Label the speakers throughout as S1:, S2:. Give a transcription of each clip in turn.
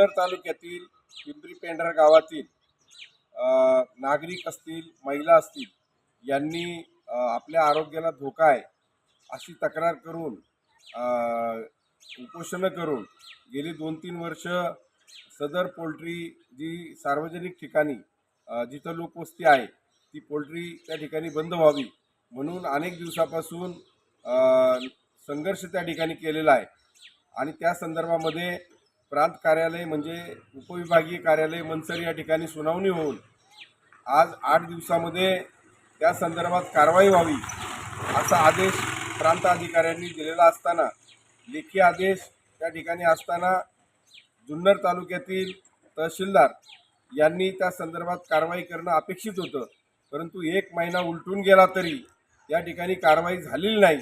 S1: जुन्नर तालुक्यातील पिंपरी पेंढरा गावातील नागरिक असतील महिला असतील यांनी आपल्या आरोग्याला धोका आहे अशी तक्रार करून उपोषणं करून गेली दोन तीन वर्ष सदर पोल्ट्री जी सार्वजनिक ठिकाणी जिथं लोकवस्ती आहे ती पोल्ट्री त्या ठिकाणी बंद व्हावी म्हणून अनेक दिवसापासून संघर्ष त्या ठिकाणी केलेला आहे. आणि त्या संदर्भामध्ये प्रांत कार्यालय म्हणजे उपविभागीय कार्यालय मनसर या ठिकाणी सुनावणी होऊन आज आठ दिवसामध्ये त्या संदर्भात कारवाई व्हावी असा आदेश प्रांत अधिकाऱ्यांनी दिलेला असताना लेखी आदेश त्या ठिकाणी असताना जुन्नर तालुक्यातील तहसीलदार यांनी त्या संदर्भात कारवाई करणं अपेक्षित होतं. परंतु एक महिना उलटून गेला तरी या ठिकाणी कारवाई झालेली नाही.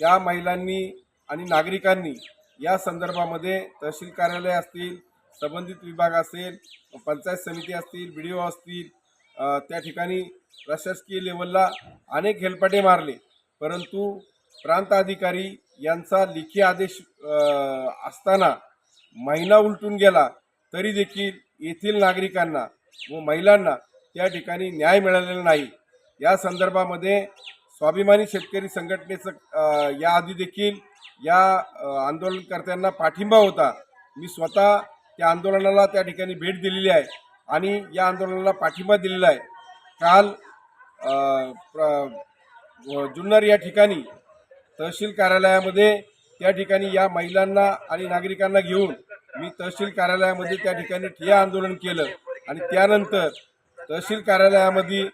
S1: त्या महिलांनी आणि नागरिकांनी या संदर्भामध्ये तहसील कार्यालय असतील संबंधित विभाग असेल पंचायत समिती असतील बी डी ओ असतील त्या ठिकाणी प्रशासकीय लेवलला अनेक हेलपाटे मारले. परंतु प्रांताधिकारी यांचा लेखी आदेश असताना महिना उलटून गेला तरी देखील येथील नागरिकांना व महिलांना त्या ठिकाणी न्याय मिळालेला नाही. या संदर्भामध्ये स्वाभिमानी शेतकरी संघटनेचं याआधी देखील या आंदोलनकर्त्यांना पाठिंबा होता. मी स्वतः त्या आंदोलनाला त्या ठिकाणी भेट दिलेली आहे आणि या आंदोलनाला पाठिंबा दिलेला आहे. काल प्र- जुन्नर या ठिकाणी तहसील कार्यालयामध्ये त्या ठिकाणी या महिलांना आणि नागरिकांना घेऊन मी तहसील कार्यालयामध्ये त्या ठिकाणी ठिया आंदोलन केलं आणि त्यानंतर तहसील कार्यालयामध्ये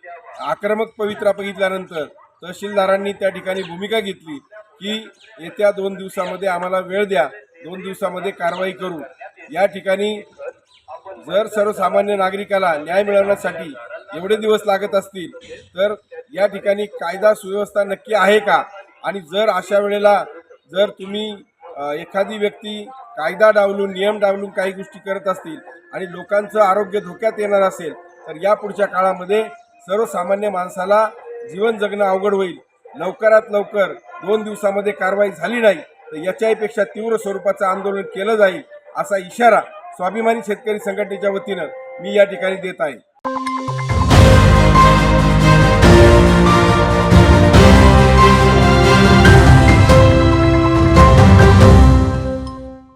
S1: आक्रमक पवित्रा बघितल्यानंतर तहसीलदारांनी त्या ठिकाणी भूमिका घेतली की येत्या दोन दिवसामध्ये आम्हाला वेळ द्या दोन दिवसामध्ये कारवाई करू. या ठिकाणी जर सर्वसामान्य नागरिकाला न्याय मिळवण्यासाठी एवढे दिवस लागत असतील तर या ठिकाणी कायदा सुव्यवस्था नक्की आहे का? आणि जर अशा वेळेला जर तुम्ही एखादी व्यक्ती कायदा डावलून नियम डावलून काही गोष्टी करत असतील आणि लोकांचं आरोग्य धोक्यात येणार असेल तर या पुढच्या काळामध्ये सर्वसामान्य माणसाला जीवन जगणं अवघड होईल. लवकरात लवकर दोन दिवसामध्ये कारवाई झाली नाही तर याच्याहीपेक्षा तीव्र स्वरूपाचं आंदोलन केलं जाईल असा इशारा स्वाभिमानी शेतकरी संघटनेच्या वतीनं मी या ठिकाणी देत आहे.